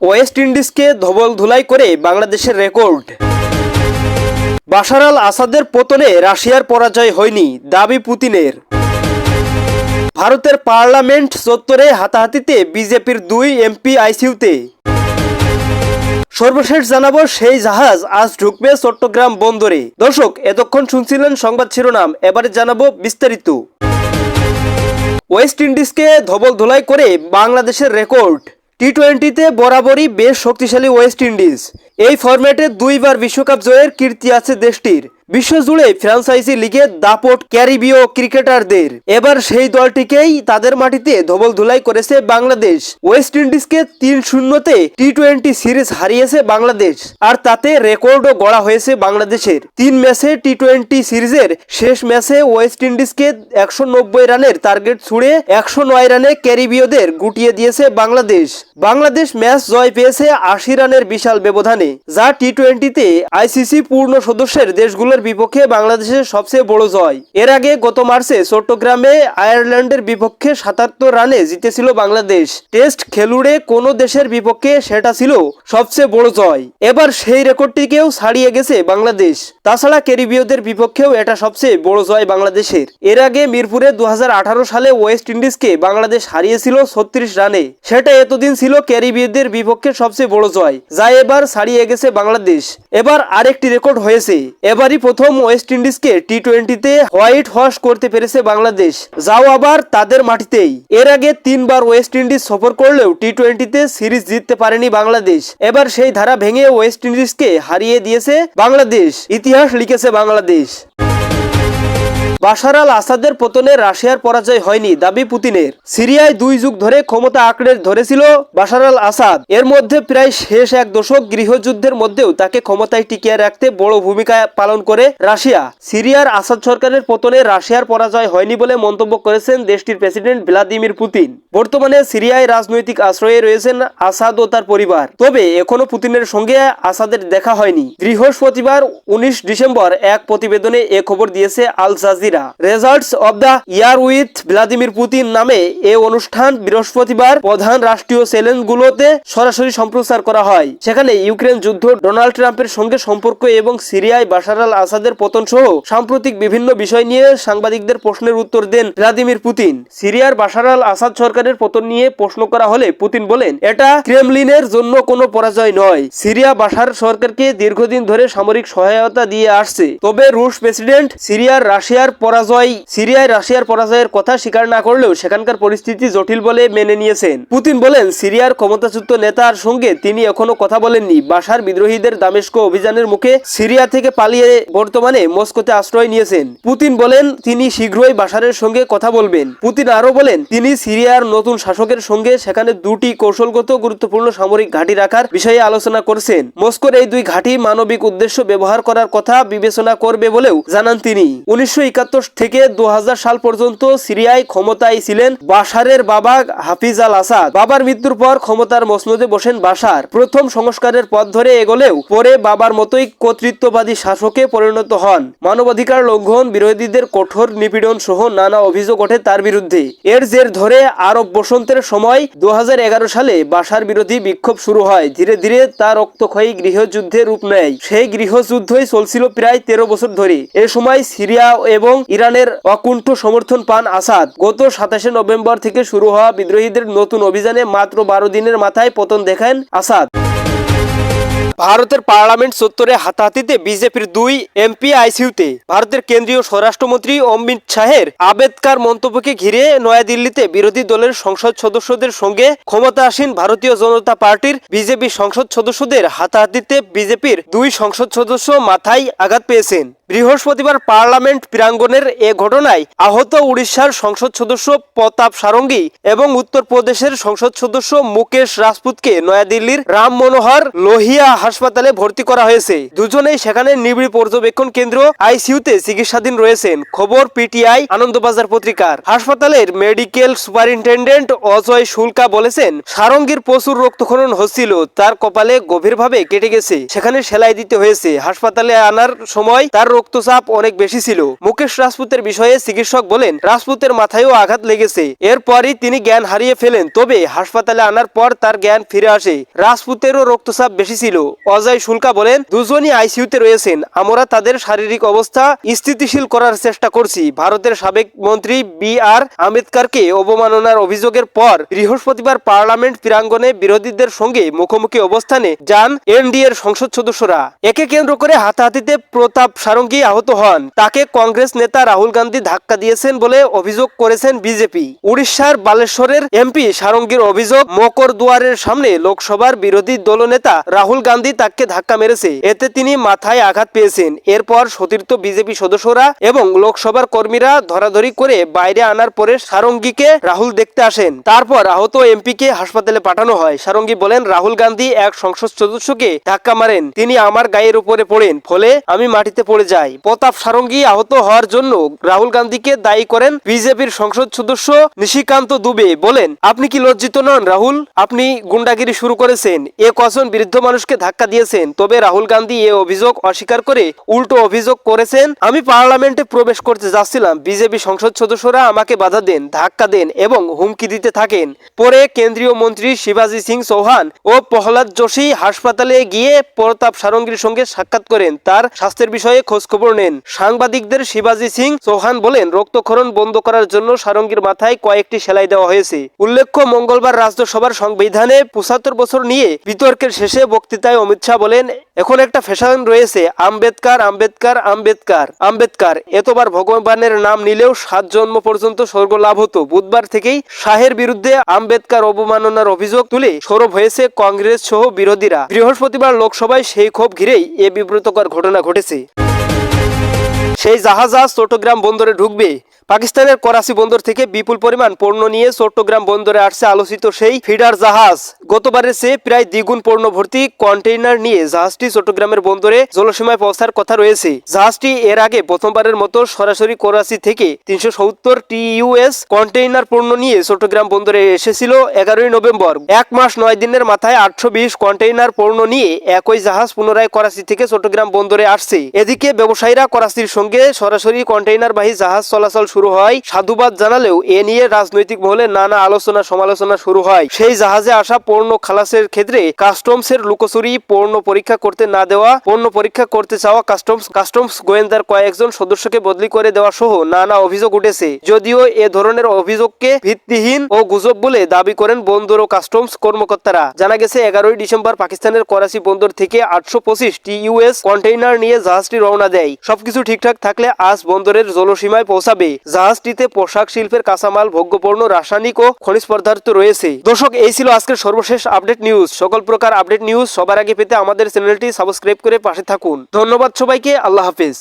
West ইন্ডিজকে ধবল ধুলাই করে বাংলাদেশের রেকর্ড। বাশার আল আসাদের পতনে রাশিয়ার পরাজয় হয়নি দাবি পুতিনের। ভারতের পার্লামেন্ট চত্বরে হাতাহাতিতে বিজেপির দুই এমপি আইসিইউতে সর্বশেষ জানাব সেই জাহাজ আজ ঢুকবে চট্টগ্রাম বন্দরে। দর্শক, এতক্ষণ শুনছিলেন সংবাদ শিরোনাম, এবারে জানাব বিস্তারিত। ওয়েস্ট ইন্ডিজকে ধবল ধোলাই করে বাংলাদেশের রেকর্ড। টি টোয়েন্টিতে বরাবরই বেশ শক্তিশালী ওয়েস্ট ইন্ডিজ এই ফরম্যাটে দুইবার বিশ্বকাপ জয়ের কীর্তি আছে দেশটির। বিশ্বজুড়ে ফ্রান্সাইজি লিগে দাপট ক্যারিবীয় ক্রিকেটারদের। এবার সেই দলটিকেই তাদের মাটিতে ধবল ধুলাই করেছে বাংলাদেশ। ওয়েস্ট ইন্ডিজকে তিন শূন্যতে টি টোয়েন্টি সিরিজ হারিয়েছে বাংলাদেশ, আর তাতে রেকর্ডও গড়া হয়েছে বাংলাদেশের। তিন ম্যাচে টি টোয়েন্টি সিরিজের শেষ ম্যাচে ওয়েস্ট ইন্ডিজকে একশো নব্বই রানের টার্গেট ছুড়ে একশো নয় রানে ক্যারিবীয়দের গুটিয়ে দিয়েছে বাংলাদেশ। বাংলাদেশ ম্যাচ জয় পেয়েছে আশি রানের বিশাল ব্যবধানে, যা টি টোয়েন্টিতে আইসিসি পূর্ণ সদস্যের দেশগুলোর বিপক্ষে বাংলাদেশের সবচেয়ে বড় জয়। এর আগে গত মার্চে চট্টগ্রামে আয়ারল্যান্ডের বিপক্ষে সাতাত্তর রানে জিতেছিল বাংলাদেশ। টেস্ট খেলুড়ে কোন দেশের বিপক্ষে সেটা ছিল সবচেয়ে বড় জয়। এবার সেই রেকর্ডটিকেও ছাড়িয়ে গেছে বাংলাদেশ। তাছাড়া ক্যারিবীয়দের বিপক্ষেও এটা সবচেয়ে বড় জয় বাংলাদেশের। এর আগে মিরপুরে দু হাজার আঠারো সালে ওয়েস্ট ইন্ডিজকে বাংলাদেশ হারিয়েছিল ছত্রিশ রানে। সেটা এতদিন ছিল ক্যারিবীয়দের বিপক্ষে সবচেয়ে বড় জয়, যা এবার ছাড়িয়ে গেছে বাংলাদেশ। এবার আরেকটি রেকর্ড হয়েছে। এবারই প্রথম ওয়েস্ট ইন্ডিজকে টি টোয়েন্টিতে হোয়াইট হস করতে পেরেছে বাংলাদেশ। যাও আবার তাদের মাটিতেই। এর আগে তিনবার ওয়েস্ট ইন্ডিজ সফর করলেও টি টোয়েন্টিতে সিরিজ জিততে পারেনি বাংলাদেশ। এবার সেই ধারা ভেঙে ওয়েস্ট ইন্ডিজকে হারিয়ে দিয়েছে বাংলাদেশ। ইতিহাস লিখেছে বাংলাদেশ। বাশার আল আসাদের পতনে রাশিয়ার পরাজয় হয়নি দাবি পুতিনের। সিরিয়ায় দুই যুগ ধরে ক্ষমতা আঁকড়ে ধরেছিল বাশার আল আসাদ। এর মধ্যে প্রায় শেষ এক দশক গৃহযুদ্ধের মধ্যেও তাকে ক্ষমতায় টিকিয়ে রাখতে বড় ভূমিকা পালন করে রাশিয়া। সিরিয়ার আসাদ সরকারের পতনে রাশিয়ার পরাজয় হয়নি বলে মন্তব্য করেছেন দেশটির প্রেসিডেন্ট ভ্লাদিমির পুতিন। বর্তমানে সিরিয়ায় রাজনৈতিক আশ্রয়ে রয়েছেন আসাদ ও তার পরিবার। তবে এখনও পুতিনের সঙ্গে আসাদের দেখা হয়নি। বৃহস্পতিবার উনিশ ডিসেম্বর এক প্রতিবেদনে এ খবর দিয়েছে Al Jazeera. Results of the year with Vladimir Putin নামে এ অনুষ্ঠান বৃহস্পতিবার প্রধান রাষ্ট্রীয় চ্যানেলগুলোতে সরাসরি সম্প্রচার করা হয়। সেখানে ইউক্রেন যুদ্ধ, ডোনাল্ড ট্রাম্পের সঙ্গে সম্পর্ক এবং সিরিয়ায় বাশার আল আসাদের পতন সহ সাম্প্রতিক বিভিন্ন বিষয় নিয়ে সাংবাদিকদের প্রশ্নের উত্তর দেন ভ্লাদিমির পুতিন। সিরিয়ার বাশার আল আসাদ সরকারের পতন নিয়ে প্রশ্ন করা হলে পুতিন বলেন, এটা ক্রেমলিনের জন্য কোনো পরাজয় নয়। সিরিয়া বাশার সরকারকে দীর্ঘদিন ধরে সামরিক সহায়তা দিয়ে আসছে। তবে রুশ প্রেসিডেন্ট সিরিয়ার রাশিয়ার পরাজয়, সিরিয়ায় রাশিয়ার পরাজয়ের কথা স্বীকার না করলেও সেখানকার পরিস্থিতি জটিল বলে মেনে নিয়েছেন। পুতিন বলেন, সিরিয়ার ক্ষমতাচ্যুত নেতার সঙ্গে তিনি এখনও কথা বলেননি। বাসার বিদ্রোহীদের দামেস্ক অভিযানের মুখে সিরিয়া থেকে পালিয়ে বর্তমানে মস্কোতে আশ্রয় নিয়েছেন। পুতিন বলেন, তিনি শীঘ্রই বাশারের সঙ্গে কথা বলবেন। পুতিন আরও বলেন, তিনি সিরিয়ার নতুন শাসকের সঙ্গে সেখানে দুটি কৌশলগত গুরুত্বপূর্ণ সামরিক ঘাঁটি রাখার বিষয়ে আলোচনা করছেন। মস্কোর এই দুই ঘাঁটি মানবিক উদ্দেশ্য ব্যবহার করার কথা বিবেচনা করবে বলেও জানান তিনি। উনিশশো থেকে দু হাজার সাল পর্যন্ত সিরিয়ায় ক্ষমতায় ছিলেন বাশারের বাবা হাফিজ আল আসাদ। বাবার মৃত্যুর পর ক্ষমতার মসনদে বসেন বাশার। প্রথম সংস্কারের পথ ধরে এগোলেও পরে বাবার মতোই কর্তৃত্ববাদী শাসকে পরিণত হন। মানবাধিকার লঙ্ঘন, বিরোধীদের কঠোর নিপীড়ন সহ নানা অভিযোগ ওঠে তার বিরুদ্ধে। এর জের ধরে আরব বসন্তের সময় দু হাজার এগারো সালে বাশার বিরোধী বিক্ষোভ শুরু হয়। ধীরে ধীরে তা রক্তক্ষয়ী গৃহযুদ্ধে রূপ নেয়। সেই গৃহযুদ্ধই চলছিল প্রায় তেরো বছর ধরে। এ সময় সিরিয়া এবং ইরানের অকুণ্ঠ সমর্থন পান আসাদ। গত সাতাশে নভেম্বর থেকে শুরু হওয়া বিদ্রোহীদের নতুন অভিযানে মাত্র বারো দিনের মাথায় পতন দেখান আসাদ। ভারতের পার্লামেন্ট চত্বরে হাতাহাতিতে বিজেপির দুই এমপি আইসিইউতে ভারতের কেন্দ্রীয় স্বরাষ্ট্রমন্ত্রী অমিত শাহের আবেদকার মন্তব্যকে ঘিরে নয়াদিল্লিতে বিরোধী দলের সংসদ সদস্যদের সঙ্গে ক্ষমতাসীন ভারতীয় জনতা পার্টির বিজেপি সংসদ সদস্যদের হাতাহাতিতে বিজেপির দুই সংসদ সদস্য মাথায় আঘাত পেয়েছেন। বৃহস্পতিবার পার্লামেন্ট প্রাঙ্গণের এ ঘটনায় আহত উড়িষ্যার সংসদ সদস্য প্রতাপ সারঙ্গী এবং উত্তরপ্রদেশের সংসদ সদস্য মুকেশ রাজপুতকে নয়াদিল্লির রাম মনোহর লোহিয়া হাসপাতালে ভর্তি করা হয়েছে। দুজনেই সেখানে নিবিড় পর্যবেক্ষণ কেন্দ্র আইসিইউতে চিকিৎসাধীন রয়েছেন। খবর পিটিআই আনন্দবাজার পত্রিকার। হাসপাতালের মেডিকেল সুপারিনটেন্ডেন্ট অজয় শুল্কা বলেছেন, সারঙ্গীর প্রচুর রক্তক্ষরণ হচ্ছিল, তার কপালে গভীরভাবে কেটে গেছে। সেখানে সেলাই দিতে হয়েছে। হাসপাতালে আনার সময় তার রক্তচাপ অনেক বেশি ছিল। মুকেশ রাজপুতের বিষয়ে চিকিৎসক বলেন, রাজপুতের মাথায়ও আঘাত লেগেছে। এরপরই তিনি জ্ঞান হারিয়ে ফেলেন, তবে হাসপাতালে আনার পর তার জ্ঞান ফিরে আসে। রাজপুতেরও রক্তচাপ বেশি ছিল। অজয় শুল্কা বলেন, দুজনই আইসিইউতে রয়েছেন। আমরা তাদের শারীরিক অবস্থা স্থিতিশীল করার চেষ্টা করছি। ভারতের সাবেক মন্ত্রী বি আর আম্বেদকরকে অবমাননার অভিযোগের পর বৃহস্পতিবার পার্লামেন্ট প্রাঙ্গনে বিরোধীদের সঙ্গে মুখোমুখি অবস্থানে যান এনডিএর সংসদ সদস্যরা। একে কেন্দ্র করে হাতাহাতিতে প্রতাপ সারঙ্গী আহত হন। তাকে কংগ্রেস নেতা রাহুল গান্ধী ধাক্কা দিয়েছেন বলে অভিযোগ করেছেন বিজেপি। উড়িষ্যার বালেশ্বরের এমপি সারঙ্গীর অভিযোগ, মকর দুয়ারের সামনে লোকসভার বিরোধী দলনেতা রাহুল গান্ধী তাকে ধাক্কা মেরেছে। এতে তিনি মাথায় আঘাত পেয়েছেন। এরপর সতীর্থ বিজেপি সদস্যরা এবং লোকসভার কর্মীরা ধরাধরি করে বাইরে আনার পরে সারঙ্গীকে রাহুল দেখতে আসেন। তারপর আহত এমপিকে হাসপাতালে পাঠানো হয়। সারঙ্গী বলেন, রাহুল গান্ধী এক সংসদ সদস্যকে ধাক্কা মারেন। তিনি আমার গায়ের উপরে পড়েন। ফলে আমি মাটিতে পড়ে যাই প্রতাপ সারঙ্গী আহত হওয়ার জন্য রাহুল গান্ধীকে দায়ী করেন বিজেপির সংসদ সদস্য নিশিকান্ত দুবে। বলেন, আপনি কি লজ্জিত নন রাহুল? আপনি গুন্ডাগিরি শুরু করেছেন। এ কজন বৃদ্ধ মানুষকে ধাক্কা দিয়েছেন। তবে রাহুল গান্ধী এ অভিযোগ অস্বীকার করে উল্টো অভিযোগ করেছেন, আমি পার্লামেন্টে প্রবেশ করতে যাচ্ছিলাম। বিজেপি সংসদ সদস্যরা আমাকে বাধা দেন, ধাক্কা দেন এবং হুমকি দিতে থাকেন। পরে কেন্দ্রীয় মন্ত্রী শিবাজি সিং চৌহান ও প্রহ্লাদ যোশী হাসপাতালে গিয়ে প্রতাপ সারঙ্গীর সঙ্গে সাক্ষাৎ করেন। তার স্বাস্থ্যের বিষয়ে খোঁজখবর নেন। সাংবাদিকদের শিবাজি সিং চৌহান বলেন, রক্তক্ষরণ বন্ধ করার জন্য সারঙ্গীর মাথায় কয়েকটি সেলাই দেওয়া হয়েছে। উল্লেখ্য, মঙ্গলবার রাজ্যসভার সংবিধানে পঁচাত্তর বছর নিয়ে বিতর্কের শেষে বক্তৃতায় অমিত শাহ বলেন, এখন একটা ফ্যাশন রয়েছে, আম্বেদকার আম্বেদকার আম্বেদকার আম্বেদকার। এতবার ভগবানের নাম নিলেও সাত জন্ম পর্যন্ত স্বর্গ লাভ হতো। বুধবার থেকেই শাহের বিরুদ্ধে আম্বেদকার অবমাননার অভিযোগ তুলে সরব হয়েছে কংগ্রেস সহ বিরোধীরা। বৃহস্পতিবার লোকসভায় সেই ক্ষোভ ঘিরেই এ বিব্রতকর ঘটনা ঘটেছে। সেই জাহাজ আজ চট্টগ্রাম বন্দরে ঢুকবে। পাকিস্তানের করাচি বন্দর থেকে বিপুল পরিমাণ পণ্য নিয়ে চট্টগ্রাম বন্দরে আসছে আলোচিত সেই ফিডার জাহাজ। গতবারের চেয়ে প্রায় দ্বিগুণ পণ্য ভর্তি কন্টেইনার নিয়ে জাহাজটি চট্টগ্রামের বন্দরে জলসীমায় পৌঁছার কথা রয়েছে। জাহাজটি এর আগে প্রথমবারের মতো সরাসরি করাচি থেকে তিনশো সত্তর টিইউএস কন্টেইনার পণ্য নিয়ে চট্টগ্রাম বন্দরে এসেছিল এগারোই নভেম্বর। এক মাস নয় দিনের মাথায় আটশো বিশ কন্টেইনার পণ্য নিয়ে একই জাহাজ পুনরায় করাচি থেকে চট্টগ্রাম বন্দরে আসছে। এদিকে ব্যবসায়ীরা করাচির সঙ্গে সরাসরি কন্টেইনারবাহী জাহাজ চলাচল শুরু হয়। সাধুবাদ জানালেও এ নিয়ে রাজনৈতিক মহলে নানা আলোচনা সমালোচনা শুরু হয়। সেই জাহাজে আসা পণ্য খালাসের ক্ষেত্রে কাস্টমসের লুকোচুরি, পণ্য পরীক্ষা করতে না দেওয়া, পণ্য পরীক্ষা করতে চাওয়া কাস্টমস কাস্টমস গোয়েন্দার কয়েকজন সদস্যকে বদলি করে দেওয়া সহ নানা অভিযোগ উঠেছে। যদিও এ ধরনের অভিযোগকে ভিত্তিহীন ও গুজব বলে দাবি করেন বন্দর ও কাস্টমস কর্মকর্তারা। জানা গেছে, এগারোই ডিসেম্বর পাকিস্তানের করাচি বন্দর থেকে আটশো পঁচিশ টি টিইউএস কন্টেইনার নিয়ে জাহাজটি রওনা দেয়। সবকিছু ঠিকঠাক থাকলে আজ বন্দরের জলসীমায় পৌঁছাবে। জাহাজটিতে পোশাক শিল্পের কাঁচামাল ভোগ্যপূর্ণ রাসায়নিক ও খনিজ পদার্থ রয়েছে। দর্শক, এই ছিল আজকের সর্বশেষ আপডেট নিউজ। সকল প্রকার আপডেট নিউজ সবার আগে পেতে আমাদের চ্যানেলটি সাবস্ক্রাইব করে পাশে থাকুন। ধন্যবাদ সবাইকে, আল্লাহ হাফিজ।